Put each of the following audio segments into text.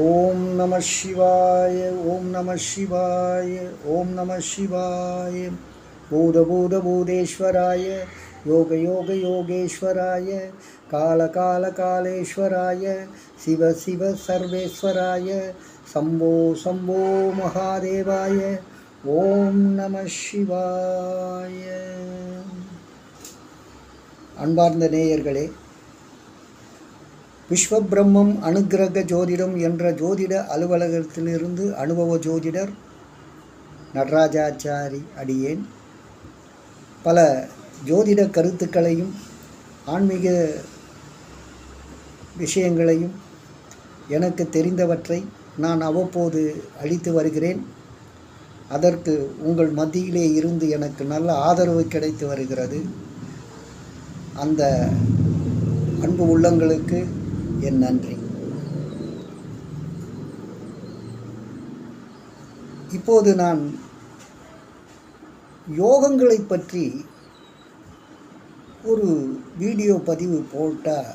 ஓம் நம சிவாய ஓம் நம சிவாய ஓம் நம சிவாய. பூத பூத பூதேஸ்வராய யோக யோக யோகேஸ்வராய கால கால காலேஸ்வராய சிவ சிவ சர்வேஸ்வராய சம்போ சம்போ மகாதேவாய ஓம் நம சிவாய. அன்பார்ந்த நேயர்களே விஸ்வபிரம்மம் அனுக்கிரக ஜோதிடம் என்ற ஜோதிட அலுவலகத்திலிருந்து அனுபவ ஜோதிடர் நடராஜாச்சாரி அடியேன். பல ஜோதிட கருத்துக்களையும் ஆன்மீக விஷயங்களையும் எனக்கு தெரிந்தவற்றை நான் அவ்வப்போது அளித்து வருகிறேன். அதற்கு உங்கள் மத்தியிலே இருந்து எனக்கு நல்ல ஆதரவு கிடைத்து வருகிறது. அந்த அன்பு உள்ளங்களுக்கு என் நன்றி. இப்போது நான் யோகங்களை பற்றி ஒரு வீடியோ பதிவு போட்டால்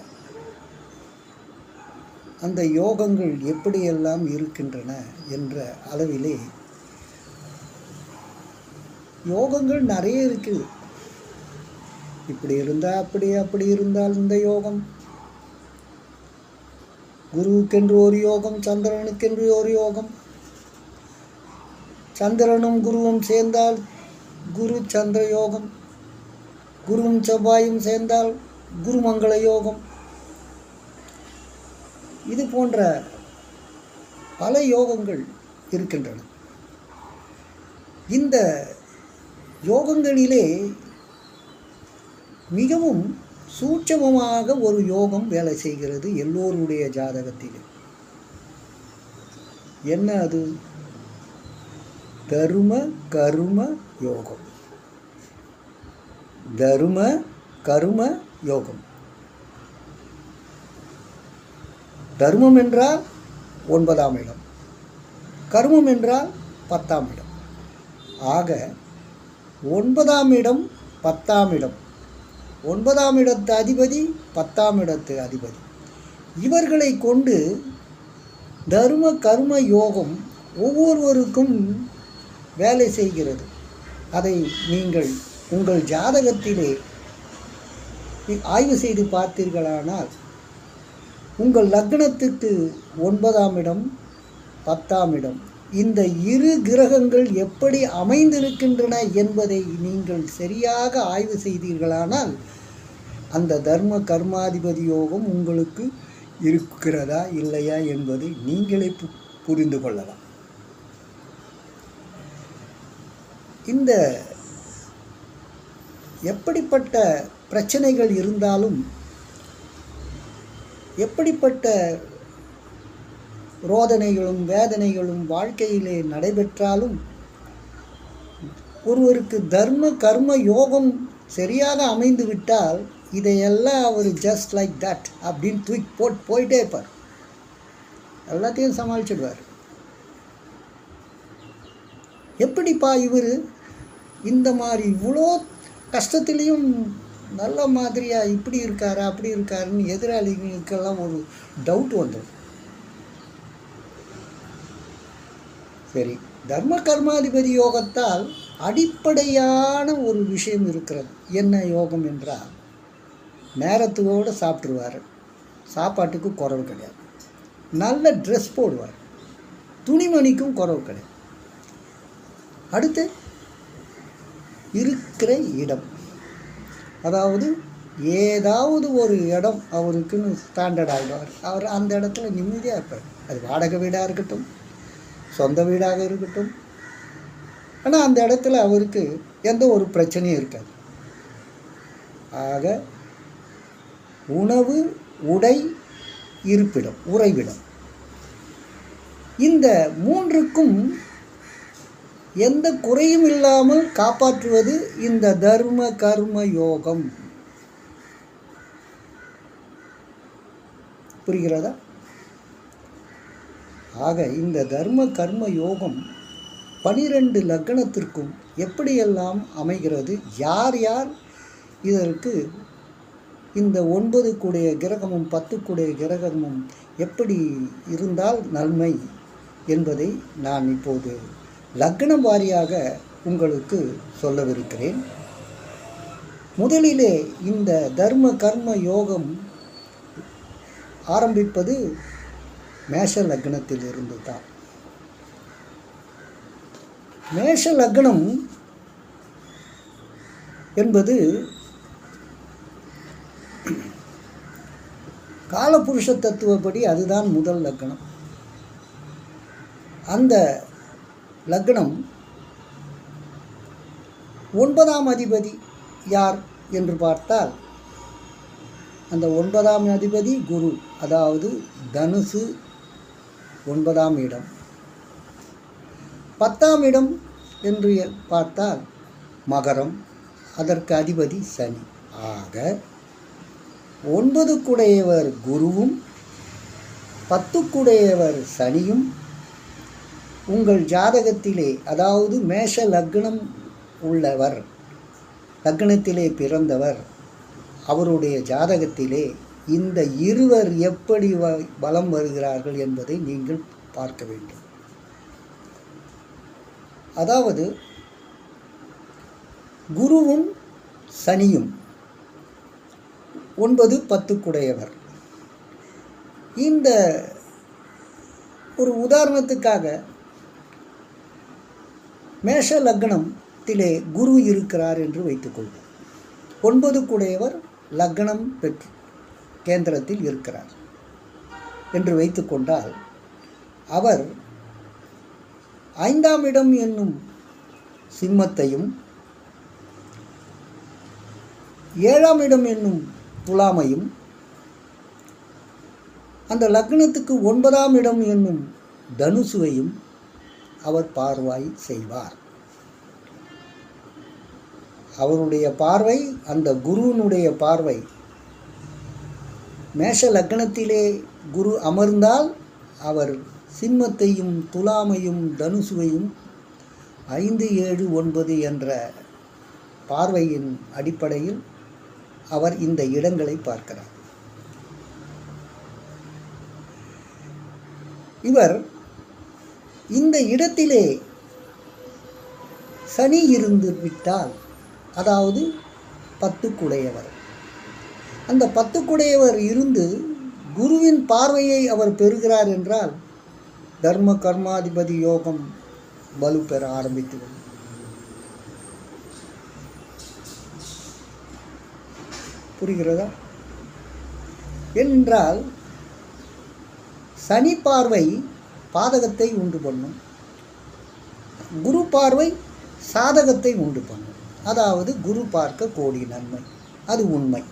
அந்த யோகங்கள் எப்படியெல்லாம் இருக்கின்றன என்ற அளவிலே யோகங்கள் நிறைய இருக்குது இப்படி இருந்தால் அப்படி அப்படி இருந்தால் இந்த யோகம். குருவுக்கென்று ஒரு யோகம் சந்திரனுக்கென்று ஒரு யோகம். சந்திரனும் குருவும் சேர்ந்தால் குரு சந்திர யோகம். குருவும் செவ்வாயும் சேர்ந்தால் குருமங்கள யோகம். இது போன்ற பல யோகங்கள் இருக்கின்றன. இந்த யோகங்களிலே மிகவும் சூட்சமமாக ஒரு யோகம் வேலை செய்கிறது எல்லோருடைய ஜாதகத்திலே என்ன அது? தரும கரும யோகம். தரும கரும யோகம். தர்மம் என்றால் ஒன்பதாம் இடம். கருமம் என்றால் பத்தாம் இடம். ஆக ஒன்பதாம் இடம் பத்தாம் இடம். ஒன்பதாம் இடத்து அதிபதி பத்தாம் இடத்து அதிபதி. இவர்களை கொண்டு தர்ம கர்ம யோகம் ஒவ்வொருவருக்கும் வேலை செய்கிறது. அதை நீங்கள் உங்கள் ஜாதகத்திலே ஆய்வு செய்து பார்த்தீர்களானால் உங்கள் லக்னத்துக்கு ஒன்பதாம் இடம் பத்தாம் இடம் இந்த இரு கிரகங்கள் எப்படி அமைந்திருக்கின்றன என்பதை நீங்கள் சரியாக ஆய்வு செய்தீர்களானால் அந்த தர்ம கர்மாதிபதி யோகம் உங்களுக்கு இருக்கிறதா இல்லையா என்பதை நீங்களே பு புரிந்து கொள்ளலாம். இந்த எப்படிப்பட்ட பிரச்சனைகள் இருந்தாலும் எப்படிப்பட்ட ரோதனைகளும் வேதனைகளும் வாழ்க்கையிலே நடைபெற்றாலும் ஒருவருக்கு தர்ம கர்ம யோகம் சரியாக அமைந்து விட்டால் இதையெல்லாம் அவர் ஜஸ்ட் லைக் தட் அப்படின்னு தூக்கி போட்டு போயிட்டே இருப்பார். எல்லாத்தையும் சமாளிச்சிடுவார். எப்படிப்பா இவர் இந்த மாதிரி இவ்வளோ கஷ்டத்துலேயும் நல்ல மாதிரியாக இப்படி இருக்காரா அப்படி இருக்காருன்னு எதிராளிகளுக்கெல்லாம் ஒரு டவுட் வந்துடும் சரி. தர்ம கர்மாதிபதி யோகத்தால் அடிப்படையான ஒரு விஷயம் இருக்கிறது. என்ன யோகம் என்றால் நேரத்துவோடு சாப்பிட்ருவார் சாப்பாட்டுக்கு குறவு கிடையாது. நல்ல ட்ரெஸ் போடுவார். துணிமணிக்கும் குறவு கிடையாது. அடுத்து இருக்கிற இடம். அதாவது ஏதாவது ஒரு இடம் அவருக்குன்னு ஸ்டாண்டர்ட் ஆகிடுவார் அவர் அந்த இடத்துல நிம்மதியாக இருப்பார். அது வாடகை வீடாக இருக்கட்டும் சொந்த வீடாக இருக்கட்டும். ஆனால் அந்த இடத்துல அவருக்கு எந்த ஒரு பிரச்சனையும் இருக்காது. ஆக உணவு உடை இருப்பிடம் உறைவிடம். இந்த மூன்றுக்கும் எந்த குறையும் இல்லாமல் காப்பாற்றுவது இந்த தர்ம கர்ம யோகம். புரிகிறதா? ஆக இந்த தர்ம கர்ம யோகம் பனிரெண்டு லக்னத்திற்கும் எப்படியெல்லாம் அமைகிறது? யார் யார்? இதற்கு இந்த ஒன்பது கூடிய கிரகமும் பத்து கூடிய கிரகமும் எப்படி இருந்தால் நன்மை என்பதை நான் இப்போது லக்னம் வாரியாக உங்களுக்கு சொல்லவிருக்கிறேன். முதலிலே இந்த தர்ம கர்ம யோகம் ஆரம்பிப்பது மேஷ லக்னத்தில் இருந்து தான் மேஷ லக்னம் என்பது காலபுருஷ தத்துவப்படி அதுதான் முதல் லக்னம். அந்த லக்னம் ஒன்பதாம் அதிபதி யார் என்று பார்த்தால் அந்த ஒன்பதாம் அதிபதி குரு அதாவது தனுசு ஒன்பதாம் இடம். பத்தாம் இடம் என்று பார்த்தால் மகரம் அதற்கு அதிபதி சனி. ஆக ஒன்பதுக்குடையவர் குருவும் பத்துக்குடையவர் சனியும் உங்கள் ஜாதகத்திலே அதாவது மேஷ லக்னம் உள்ளவர் லக்னத்திலே பிறந்தவர் அவருடைய ஜாதகத்திலே இந்த இருவர் எப்படி வ வலம் வருகிறார்கள் என்பதை நீங்கள் பார்க்க வேண்டும். அதாவது குருவும் சனியும் ஒன்பது பத்துக்குடையவர். இந்த ஒரு உதாரணத்துக்காக மேஷ லக்னத்திலே குரு இருக்கிறார் என்று வைத்துக்கொள்வோம். ஒன்பது குடையவர் லக்னம் பெற்று கேந்திரத்தில் இருக்கிறார் என்று வைத்துக்கொண்டால் அவர் ஐந்தாம் இடம் என்னும் சிம்மத்தையும் ஏழாம் இடம் என்னும் துலாமையும் அந்த லக்னத்துக்கு ஒன்பதாம் இடம் என்னும் தனுசுவையும் அவர் பார்வாய் செய்வார். அவருடைய பார்வை அந்த குருவினுடைய பார்வை மேஷ லக்னத்திலே குரு அமர்ந்தால் அவர் சிம்மத்தையும் துலாமையும் தனுசுவையும் ஐந்து ஏழு ஒன்பது என்ற பார்வையின் அடிப்படையில் அவர் இந்த இடங்களை பார்க்கிறார். இவர் இந்த இடத்திலே சனி இருந்து விட்டால் அதாவது பத்து குடையவர் அந்த பத்துக்குடையவர் இருந்து குருவின் பார்வையை அவர் பெறுகிறார் என்றால் தர்ம கர்மாதிபதி யோகம் வலு பெற ஆரம்பித்துவிடும் புரிகிறதா? என்றால் சனி பார்வை பாதகத்தை உண்டு பண்ணும். குரு பார்வை சாதகத்தை உண்டு பண்ணும். அதாவது குரு பார்க்க கோடி நன்மை. அது உண்மை.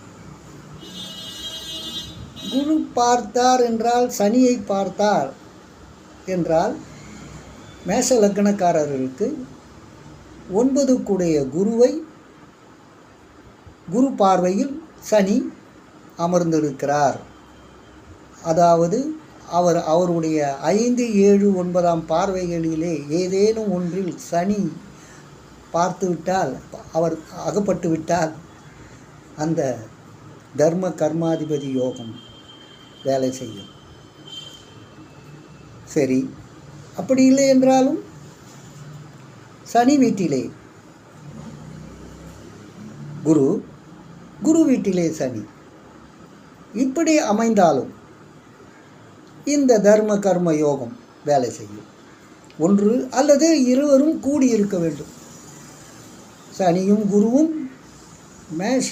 குரு பார்த்தார் என்றால் சனியை பார்த்தார் என்றால் மேஷ லக்னக்காரர்களுக்கு ஒன்பது கூடைய குருவை குரு பார்வையில் சனி அமர்ந்திருக்கிறார். அதாவது அவர் அவருடைய ஐந்து ஏழு ஒன்பதாம் பார்வைகளிலே ஏதேனும் ஒன்றில் சனி பார்த்துவிட்டால் அவர் அகப்பட்டு விட்டால் அந்த தர்ம கர்மாதிபதி யோகம். வேலை செய்யும். சரி. அப்படி இல்லை என்றாலும் சனி வீட்டிலே குரு குரு வீட்டிலே சனி. இப்படி அமைந்தாலும் இந்த தர்ம கர்ம யோகம் வேலை செய்யும். ஒன்று அல்லது இருவரும் கூடி இருக்க வேண்டும். சனியும் குருவும் மேஷ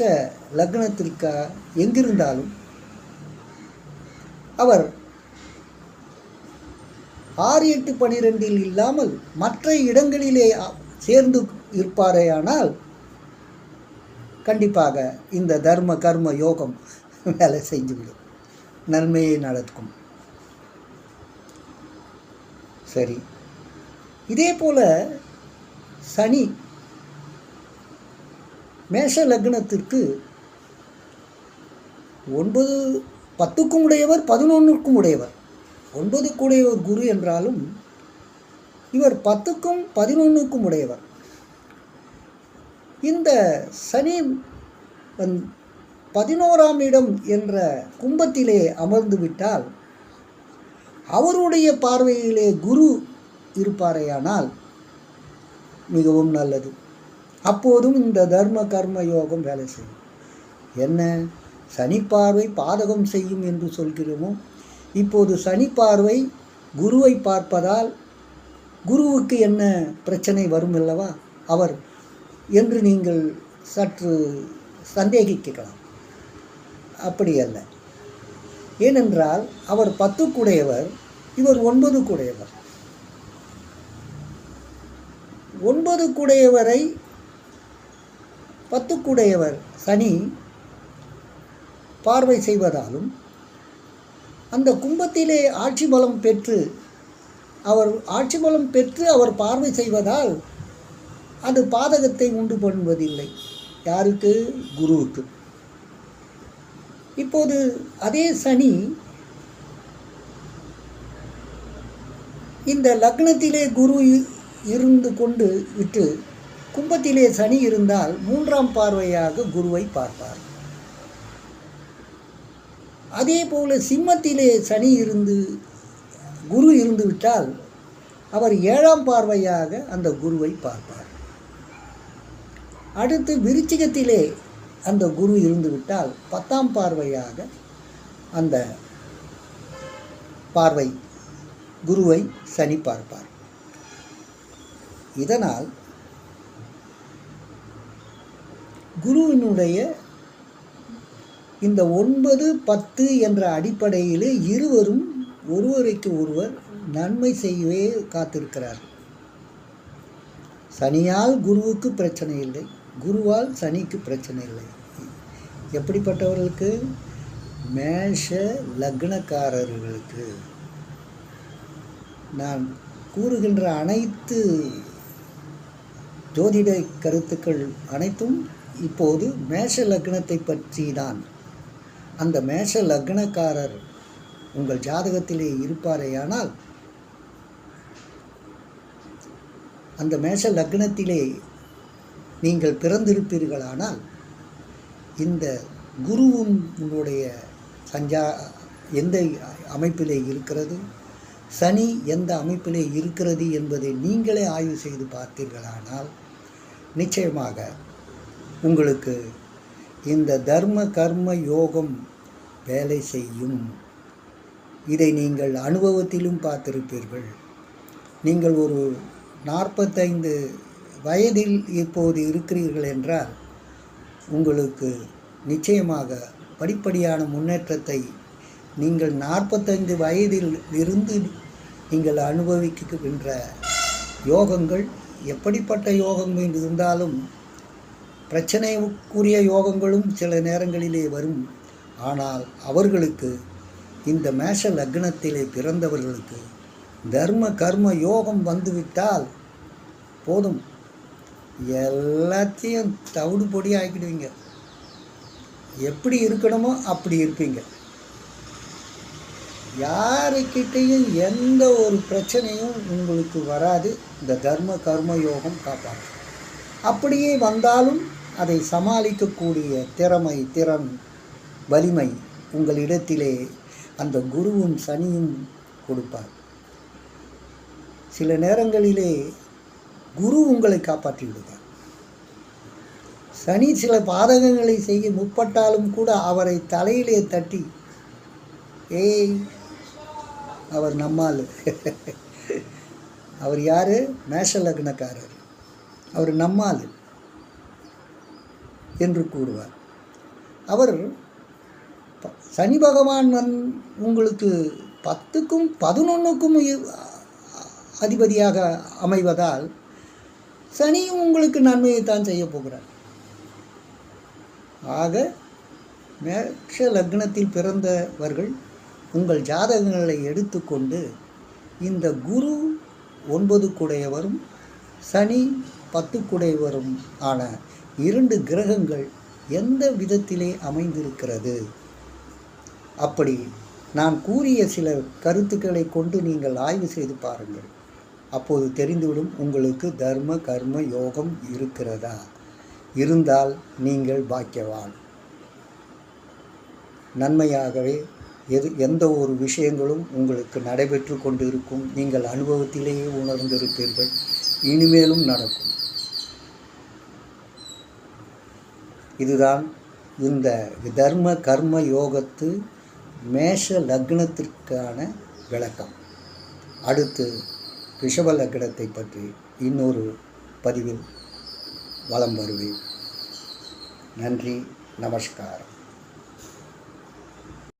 லக்னத்திற்கு எங்கிருந்தாலும் அவர் ஆறு எட்டு பனிரெண்டில் இல்லாமல் மற்ற இடங்களிலே சேர்ந்து இருப்பாரேயானால் கண்டிப்பாக இந்த தர்ம கர்ம யோகம் வேலை செஞ்சுவிடும். நன்மையை நடக்கும் சரி. இதே போல் சனி மேஷ லக்னத்திற்கு ஒன்பது பத்துக்கும் உடையவர் பதினொன்றுக்கும் உடையவர் ஒன்பதுக்குடைய ஒரு குரு என்றாலும் இவர் பத்துக்கும் பதினொன்றுக்கும் உடையவர் இந்த சனி வந் பதினோராம் இடம் என்ற கும்பத்திலே அமர்ந்து விட்டால் அவருடைய பார்வையிலே குரு இருப்பாரேயானால் மிகவும் நல்லது. அப்போதும் இந்த தர்ம கர்ம யோகம் வேலை செய்யும். என்ன? சனி பார்வை பாதகம் செய்யும் என்று சொல்கிறோமோ? இப்போது சனி பார்வை குருவை பார்ப்பதால் குருவுக்கு என்ன பிரச்சனை வரும் அல்லவா? அவர் என்று நீங்கள் சற்று சந்தேகிக்கலாம். அப்படி அல்ல. ஏனென்றால் அவர் பத்துக்குடையவர் இவர் ஒன்பது குடையவர் ஒன்பது குடையவரை பத்துக்குடையவர் சனி பார்வை செய்வதாலும் அந்த கும்பத்திலே ஆட்சி பலம் பெற்று அவர் ஆட்சி பலம் பெற்று அவர் பார்வை செய்வதால் அது பாதகத்தை உண்டு பண்ணுவதில்லை. யாருக்கு? குருவுக்கு. இப்போது அதே சனி இந்த லக்னத்திலே குரு இ- இருந்து கொண்டு விட்டு கும்பத்திலே சனி இருந்தால் மூன்றாம் பார்வையாக குருவை பார்ப்பார். அதே போல் சிம்மத்திலே சனி இருந்து குரு இருந்துவிட்டால் அவர் ஏழாம் பார்வையாக அந்த குருவை பார்ப்பார். அடுத்து விருச்சிகத்திலே அந்த குரு இருந்து விட்டால் பத்தாம் பார்வையாக அந்த பார்வை குருவை சனி பார்ப்பார். இதனால் குருவினுடைய இந்த ஒன்பது பத்து என்ற அடிப்படையிலே இருவரும் ஒருவருக்கு ஒருவர் நன்மை செய்யவே காத்திருக்கிறார்கள் சனியால் குருவுக்கு பிரச்சனை இல்லை. குருவால் சனிக்கு பிரச்சனை இல்லை. எப்படிப்பட்டவர்களுக்கு? மேஷ லக்னக்காரர்களுக்கு. நான் கூறுகின்ற அனைத்து ஜோதிட கருத்துக்கள் அனைத்தும் இப்போது மேஷ லக்னத்தை பற்றி தான் அந்த மேஷ லக்னக்காரர் உங்கள் ஜாதகத்திலே இருப்பாரேயானால் அந்த மேஷ லக்னத்திலே நீங்கள் பிறந்திருப்பீர்களானால் இந்த குருவும் உங்களுடைய சஞ்சா எந்த அமைப்பிலே இருக்கிறது? சனி எந்த அமைப்பிலே இருக்கிறது என்பதை நீங்களே ஆய்வு செய்து பார்த்தீர்களானால் நிச்சயமாக உங்களுக்கு இந்த தர்ம கர்ம யோகம் வேலை செய்யும். இதை நீங்கள் அனுபவத்திலும் பார்த்திருப்பீர்கள். நீங்கள் ஒரு நாற்பத்தைந்து வயதில் இப்போது இருக்கிறீர்கள் என்றால் உங்களுக்கு நிச்சயமாக படிப்படியான முன்னேற்றத்தை நீங்கள் நாற்பத்தைந்து வயதில் இருந்து நீங்கள் அனுபவிக்கின்ற யோகங்கள் எப்படிப்பட்ட யோகங்கள் இருந்தாலும் பிரச்சனைக்குரிய யோகங்களும் சில நேரங்களிலே வரும். ஆனால் அவர்களுக்கு இந்த மேஷ லக்னத்திலே பிறந்தவர்களுக்கு தர்ம கர்ம யோகம் வந்துவிட்டால் போதும். எல்லாத்தையும் தவிடு பொடி ஆக்கிடுவீங்க. எப்படி இருக்கணுமோ அப்படி இருப்பீங்க. யாருக்கிட்டேயும் எந்த ஒரு பிரச்சனையும் உங்களுக்கு வராது. இந்த தர்ம கர்ம யோகம் காப்பாற்றும். அப்படியே வந்தாலும் அதை சமாளிக்கக்கூடிய திறமை திறன் வலிமை உங்களிடத்திலே அந்த குருவும் சனியும் கொடுப்பார். சில நேரங்களிலே குரு உங்களை காப்பாற்றி விடுவார். சனி சில பாதகங்களை செய்ய முற்பட்டாலும் கூட அவரை தலையிலே தட்டி ஏய் அவர் நம்மால் அவர் யார்? மேஷ லக்னக்காரர். அவர் நம்மால் என்று கூறுவார். அவர் சனி பகவான் வந் உங்களுக்கு பத்துக்கும் பதினொன்றுக்கும் அதிபதியாக அமைவதால் சனியும் உங்களுக்கு நன்மையைத்தான் செய்ய போகிறார். ஆக மேஷ லக்னத்தில் பிறந்தவர்கள் உங்கள் ஜாதகங்களை எடுத்துக்கொண்டு இந்த குரு ஒன்பது குடையவரும் சனி பத்து குடையவரும் ஆன இரண்டு கிரகங்கள் எந்த விதத்திலே அமைந்திருக்கிறது? அப்படி நான் கூறிய சில கருத்துக்களை கொண்டு நீங்கள் ஆய்வு செய்து பாருங்கள். அப்போது தெரிந்துவிடும் உங்களுக்கு தர்ம கர்ம யோகம் இருக்கிறதா? இருந்தால் நீங்கள் பாக்கியவான். நன்மையாகவே எது எந்த ஒரு விஷயங்களும் உங்களுக்கு நடைபெற்று கொண்டு இருக்கும் நீங்கள் அனுபவத்திலேயே உணர்ந்திருப்பீர்கள். இனிமேலும் நடக்கும். இதுதான் இந்த தர்ம கர்ம யோகத்து மேஷ லக்னத்திற்கான விளக்கம். அடுத்து ரிஷப லக்னத்தை பற்றி இன்னொரு பதிவில் வலம் வருவேன். நன்றி நமஸ்காரம்.